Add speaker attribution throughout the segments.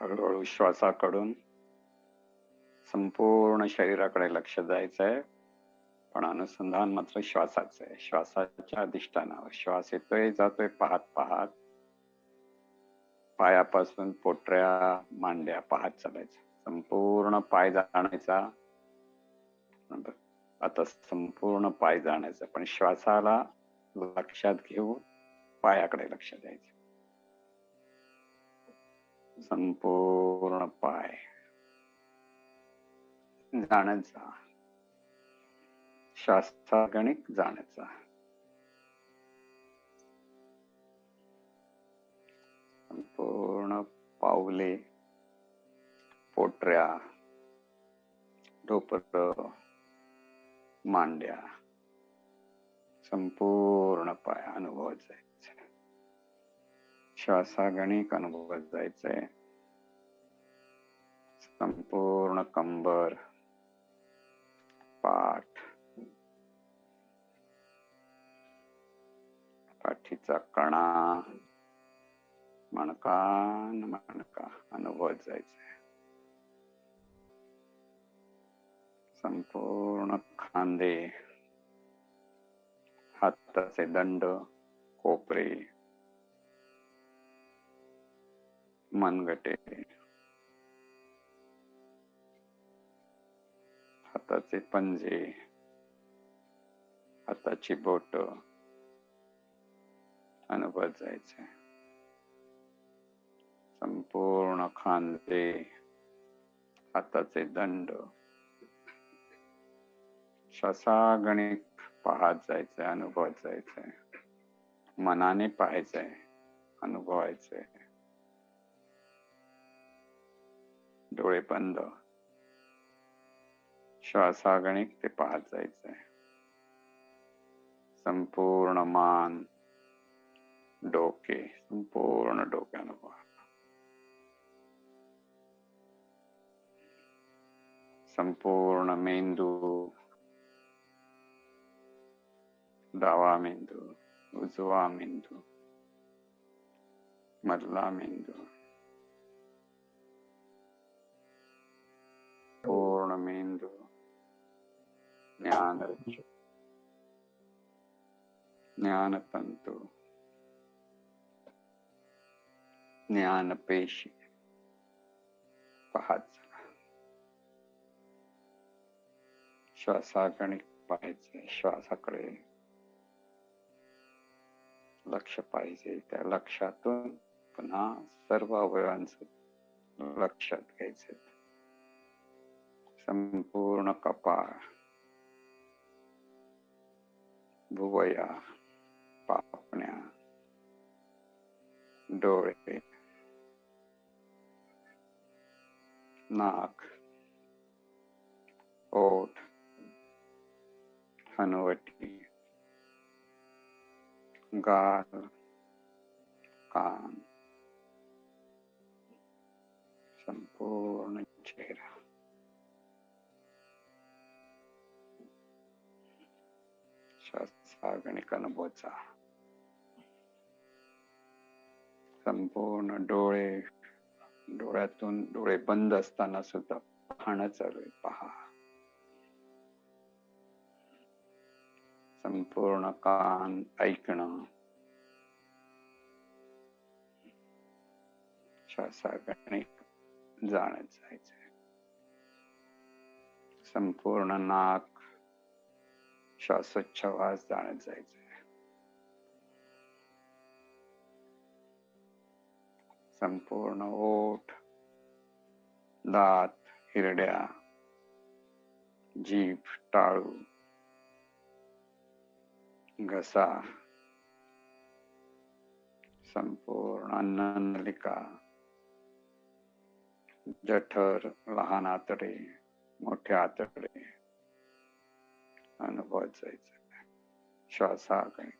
Speaker 1: हळूहळू श्वासाकडून संपूर्ण शरीराकडे लक्ष द्यायचंय. पण अनुसंधान मात्र श्वासाचं आहे. श्वासाच्या अधिष्ठानावर. श्वास येतोय जातोय पाहत पाहत. पायापासून पोटऱ्या मांड्या पाहत चालायचं. संपूर्ण पाय जाण्याचा आता संपूर्ण पाय जाण्याचा. पण श्वासाला लक्षात घेऊन पायाकडे लक्ष द्यायचं. संपूर्ण पाय जाण्याचा. शास्त्रागणिक जाण्याचा. संपूर्ण पावले पोटऱ्या डोपर मांड्या. संपूर्ण पाय अनुभवायचा श्वासागणिक अनुभवत जायचंय. संपूर्ण कंबर पाठ पाठीचा कणा मणका न मणका अनुभवत जायचंय. संपूर्ण खांदे हाताचे दंड कोपरे मनगटे. हाताचे पंजे. हाताची बोट. अनुभवत जायचे संपूर्ण खांदे. हाताचे दंड. श्वासागणिक पाहत जायचंय अनुभवत जायचंय. मनाने पाहायचंय अनुभवायचंय. डोळे बंद. श्वासागणिक ते पाहत जायचंय. संपूर्ण मान डोके संपूर्ण डोक्यानं पहा संपूर्ण मेंदू डावा मेंदू उजवा मेंदू मधला मेंदू. ज्ञान ज्ञानतंतू ज्ञानपेशी पाहत श्वासाकडे पाहायचे श्वासाकडे लक्ष पाहिजे त्या लक्षातून पुन्हा सर्व अवयवांचं लक्षात घ्यायचे संपूर्ण कपाळ भुवया पापण्या डोळे नाक। ओठ। हनुवटी। गाल। कान। संपूर्ण चेहरा। श्वासागणिक अनुभवचा संपूर्ण डोळे डोळ्यातून डोळे बंद असताना सुद्धा पाहणं चालू आहे. पहा. संपूर्ण कान ऐकणं. श्वासाकडे जाणत जायचं संपूर्ण नाक श्वासोच्छवास जाणत जायचं संपूर्ण ओठ दात हिरड्या जीभ टाळू घसा संपूर्ण अन्ननलिका जठर लहान आतडे मोठे आतडे अनुभवत जायचं श्वासाकडे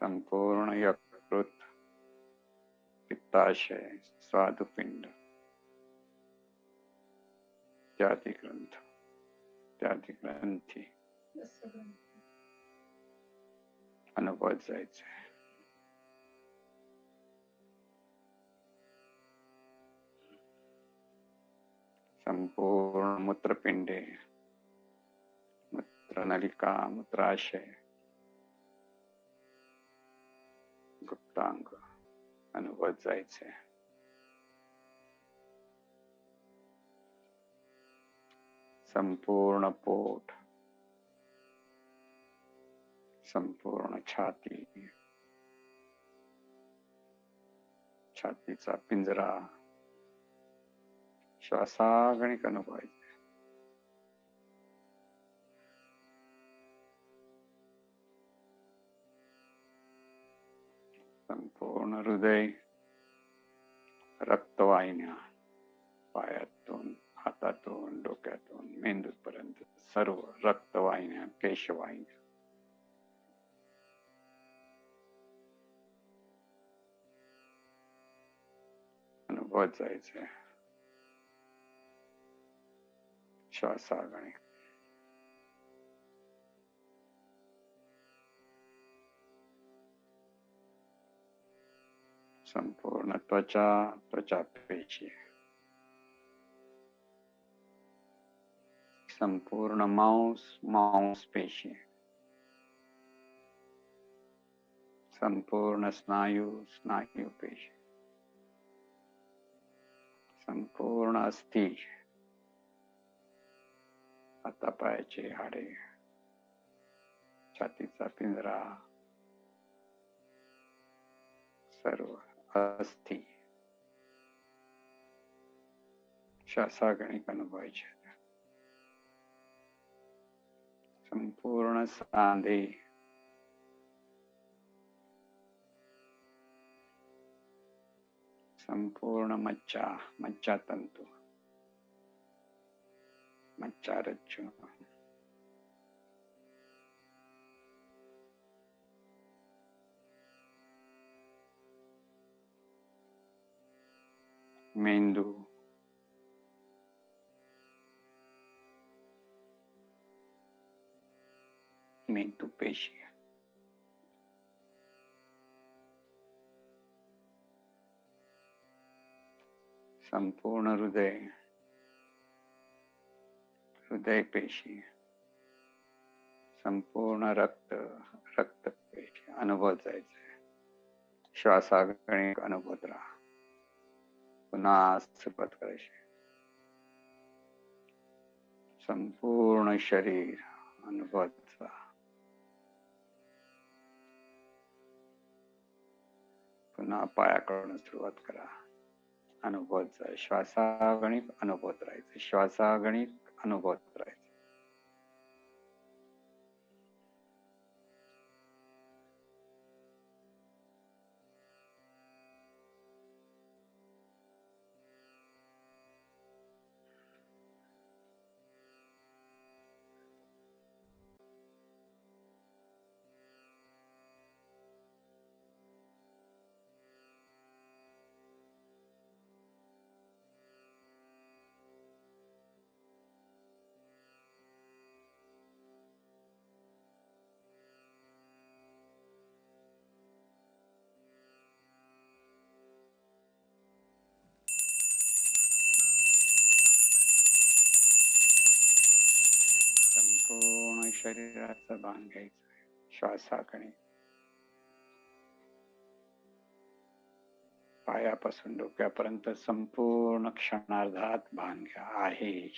Speaker 1: संपूर्ण यकृत पित्ताशय स्वादुपिंड त्यादी ग्रंथ त्यादी ग्रंथी अनुभवत जायचं संपूर्ण मूत्रपिंडे मूत्रनलिका मूत्राशय गुप्तांग अनुभवत जायचे. संपूर्ण पोट संपूर्ण छाती छातीचा पिंजरा श्वासागणिक पाहिजे. संपूर्ण हृदय रक्तवाहिन्या पायातून हातातून डोक्यातून मेंदूपर्यंत सर्व रक्तवाहिन्या पेशवाहिन्या. अनुभवत जायचे श्वासागणिक संपूर्ण त्वचा त्वचा पेशी संपूर्ण मांस मांस पेशी संपूर्ण स्नायू स्नायू पेशी संपूर्ण अस्थि। आता पायाचे हाडे छातीचा पिंजरा सर्व अस्थि. श्वासागणिक अनुभवायचे संपूर्ण सांधे संपूर्ण मज्जा मज्जा तंतू मज्जा रज्जू मेंदू मेंदू पेशी संपूर्ण हृदय हृदय पेशी संपूर्ण रक्त रक्त पेशी अनुभव जायचे श्वासागणिक अनुभवत राहा पुन्हा सुरुवात करायची. संपूर्ण शरीर अनुभवत राहा पुन्हा पायाकडून सुरुवात करा. अनुभवत जा श्वासागणिक अनुभवत राहायचं श्वासागणिक अनुभवत राहील शरीराचं भान घ्यायचं श्वासाकडे. पायापासून डोक्यापर्यंत संपूर्ण क्षणार्धात भान घ्या. आहे.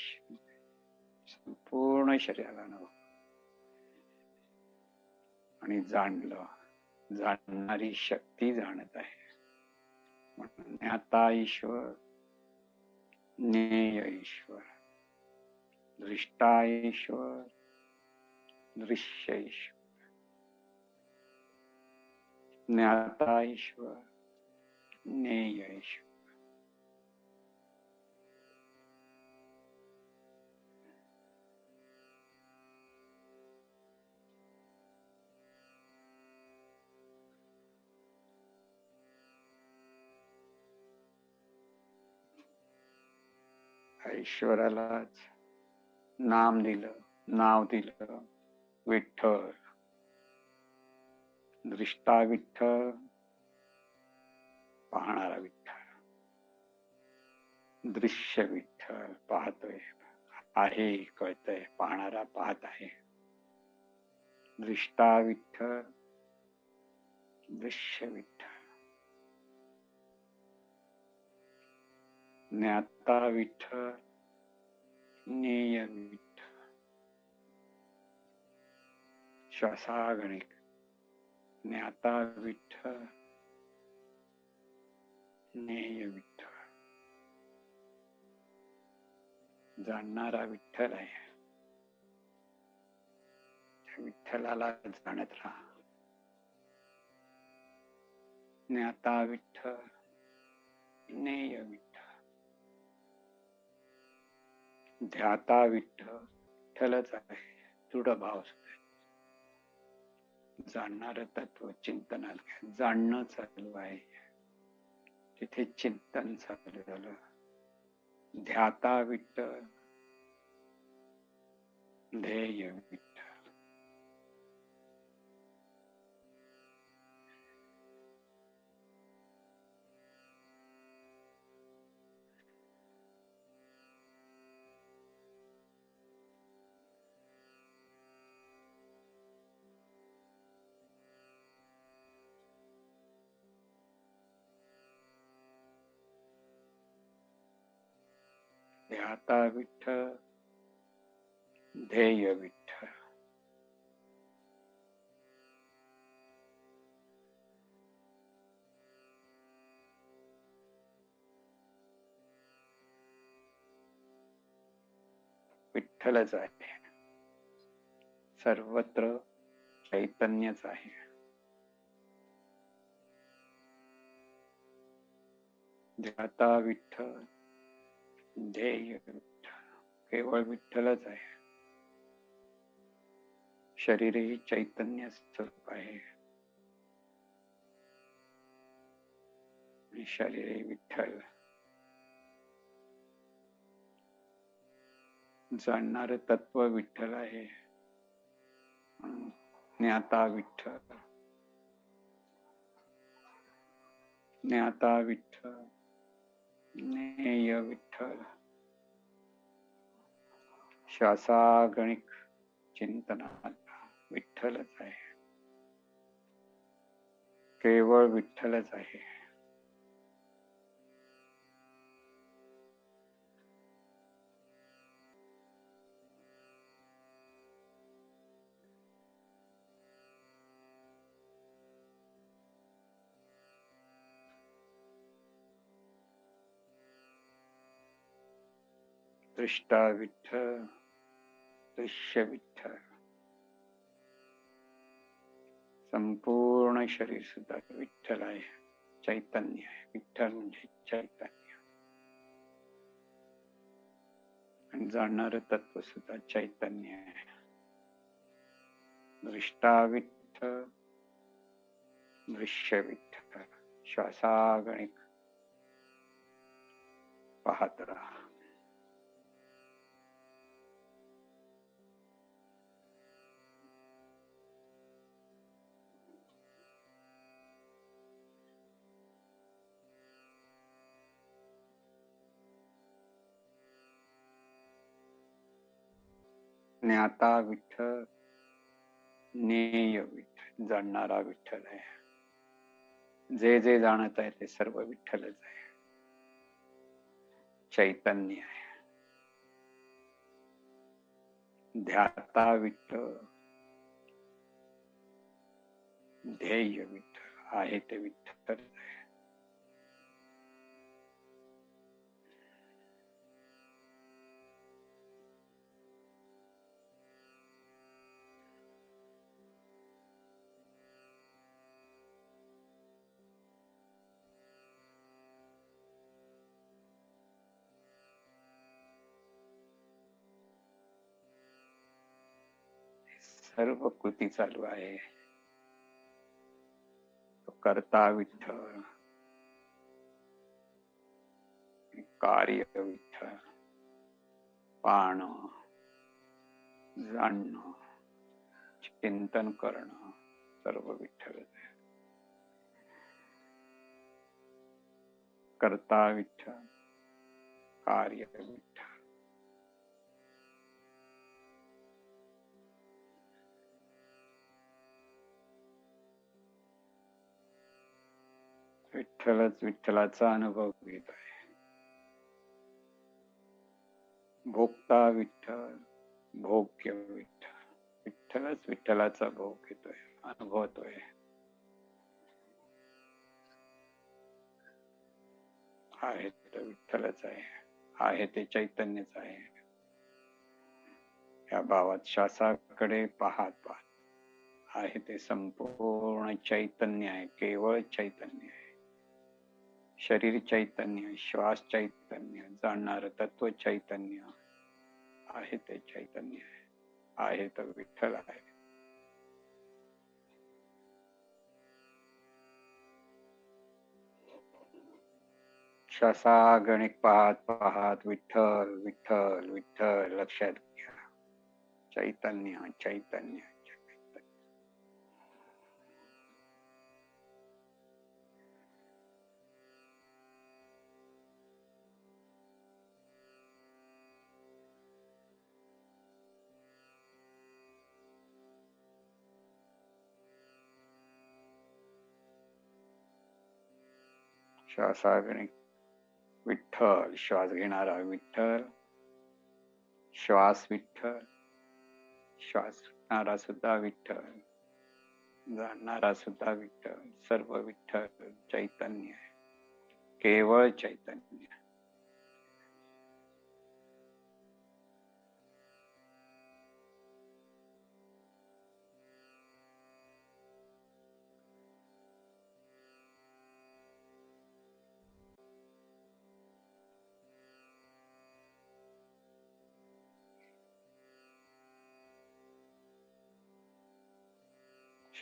Speaker 1: संपूर्ण शरीराला नव. आणि जाणलं. जाणणारी शक्ती जाणत आहे. म्हणून ज्ञाता ईश्वर ज्ञेय ईश्वर दृष्टा ईश्वर दृश्य ईश्वर ज्ञाता ईश्वर ज्ञेय ईश्वर ईश्वरालाच नाम दिलं नाव दिलं विठ्ठल। दृष्टा विठ्ठल, पाहणारा विठ्ठल। दृश्य विठ्ठल पाहतोय आहे कळतंय, पाहणारा पाहत आहे. दृष्टा विठ्ठल, दृश्य विठ्ठल। ज्ञाता विठ्ठल, ज्ञेय विठ्ठल। श्वासागणिक ज्ञाता विठ्ठल ज्ञेय विठ्ठल. जाणणारा विठ्ठल आहे. विठ्ठलाला जाणत राहा. ज्ञाता विठ्ठल ज्ञेय विठ्ठल. ध्याता विठ्ठल विठ्ठलच आहे. दृढ भाव जाणणार तत्व चिंतनात जाणणं चालू आहे. तिथे चिंतन चालू झालं. ध्याता विठ्ठल. ध्येय विठ्ठल. ध्याता विठ्ठल ध्येय विठ्ठल विठ्ठलच आहे. सर्वत्र चैतन्यच आहे. ध्याता विठ्ठल ध्येय. केवळ विठ्ठलच आहे. शरीर ही चैतन्य स्वरूप आहे. शरीर हे विठ्ठल. जाणणार तत्व विठ्ठल आहे. ज्ञाता विठ्ठल. ज्ञाता विठ्ठल. ज्ञेय विठ्ठल। श्वासागणिक चिंतनात विठ्ठलच आहे। केवळ विठ्ठलच आहे। दृष्टा विठ्ठल दृश्य विठ्ठल संपूर्ण शरीर सुद्धा विठ्ठल आहे. चैतन्य आहे. विठ्ठल म्हणजे चैतन्य. आणि जाणणार तत्व सुद्धा चैतन्य आहे. दृष्टा विठ्ठल दृश्य विठ्ठल श्वासागणिक. पाहत राहा. ज्ञाता विठ्ठल ज्ञेय विठ्ठल जाणणारा विठ्ठल आहे. जे जे जाणत आहे ते सर्व विठ्ठलच आहे. चैतन्य आहे. ध्याता विठ्ठल ध्येय विठ्ठल आहे ते विठ्ठल. सर्व कृती चालू आहे तो करता विठ्ठल कार्य विठ्ठल पाहणं जाणणं चिंतन करणं, सर्व विठ्ठलच आहे करता विठ्ठल कार्य विठ्ठल विठ्ठलच विठ्ठलाचा अनुभव घेत आहे. भोगता विठ्ठल भोग्य विठ्ठल. विठ्ठलच विठ्ठलाचा भोग घेतोय अनुभवतोय. आहे तर विठ्ठलच आहे आहे ते चैतन्यच आहे. या भावात श्वासाकडे पाहत पाहत आहे ते संपूर्ण चैतन्य आहे केवळ चैतन्य आहे. शरीर चैतन्य श्वास चैतन्य जाणणार तत्व चैतन्य आहे ते चैतन्य आहे. तर विठ्ठल आहे. श्वासा गणित पाहत पाहत विठ्ठल विठ्ठल विठ्ठल लक्षात घ्या. चैतन्य चैतन्य. श्वासागणिक विठ्ठल श्वास घेणारा विठ्ठल श्वास विठ्ठल श्वास सुटणारा सुद्धा विठ्ठल जाणणारा सुद्धा विठ्ठल सर्व विठ्ठल चैतन्य आहे. केवळ चैतन्य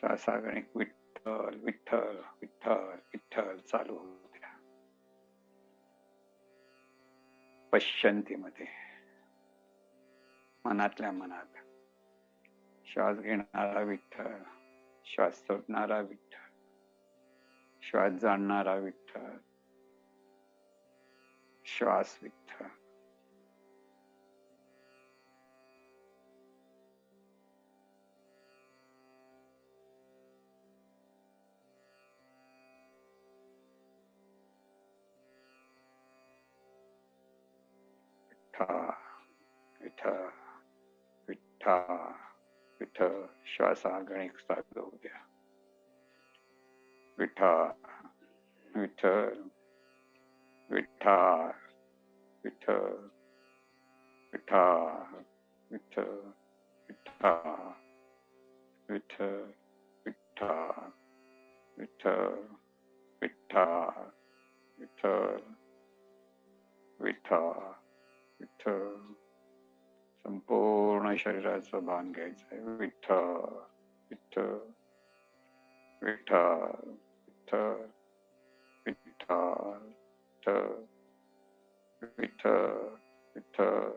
Speaker 1: श्वासागणिक विठ्ठल विठ्ठल विठ्ठल विठ्ठल चालू होत्या. द्या पश्चंतीमध्ये मनातल्या मनात. श्वास घेणारा विठ्ठल श्वास सोडणारा विठ्ठल श्वास जाणणारा विठ्ठल श्वास विठ्ठल. विठ्ठा विठ्ठा विठ्ठा विठ्ठ श्वासा गणिक जाऊ द्या विठ्ठा विठ्ठल विठ्ठा विठ्ठल विठ्ठा विठ्ठल विठ्ठा विठ्ठल विठ्ठा विठ्ठल विठ्ठा विठ्ठल विठ्ठा विठ्ठल. संपूर्ण शरीराचं भान घ्यायचंय. विठ्ठल विठ्ठल विठ्ठल विठ्ठल विठ्ठल विठ्ठल विठ्ठल विठ्ठल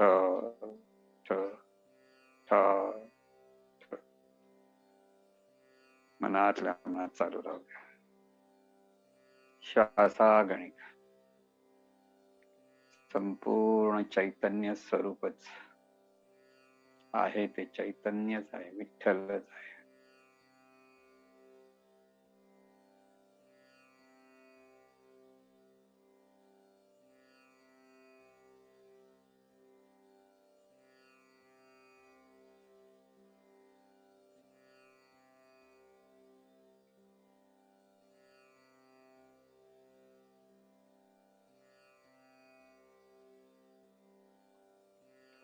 Speaker 1: विठ्ठल मनातल्या मनात चालू राहूया श्वासा गणिका. संपूर्ण चैतन्य स्वरूपच आहे ते. चैतन्यच आहे विठ्ठलच आहे.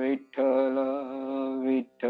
Speaker 1: Vitthal Vitthal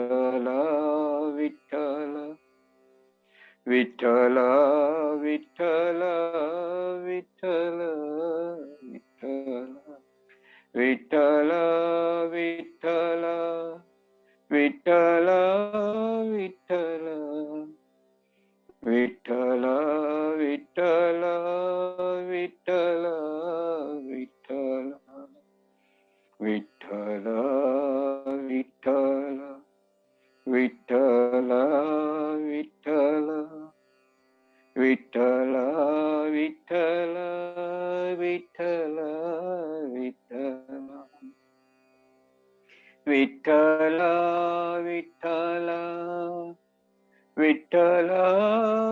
Speaker 1: Oh.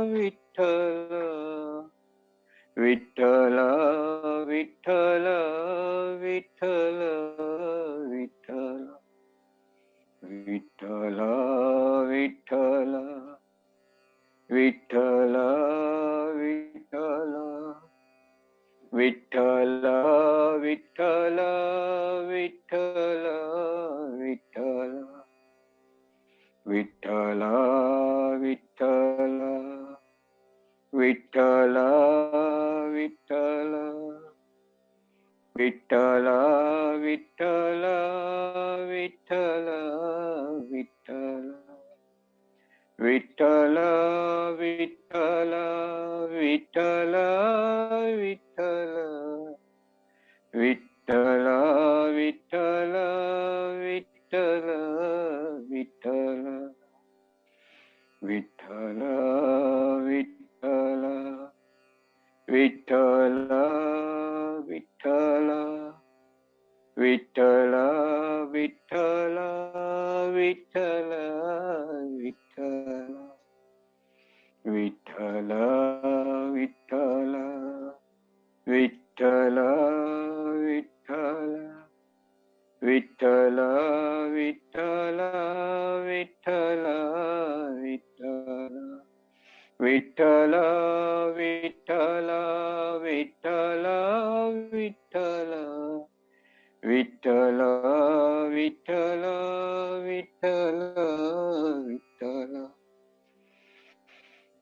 Speaker 1: Yeah, and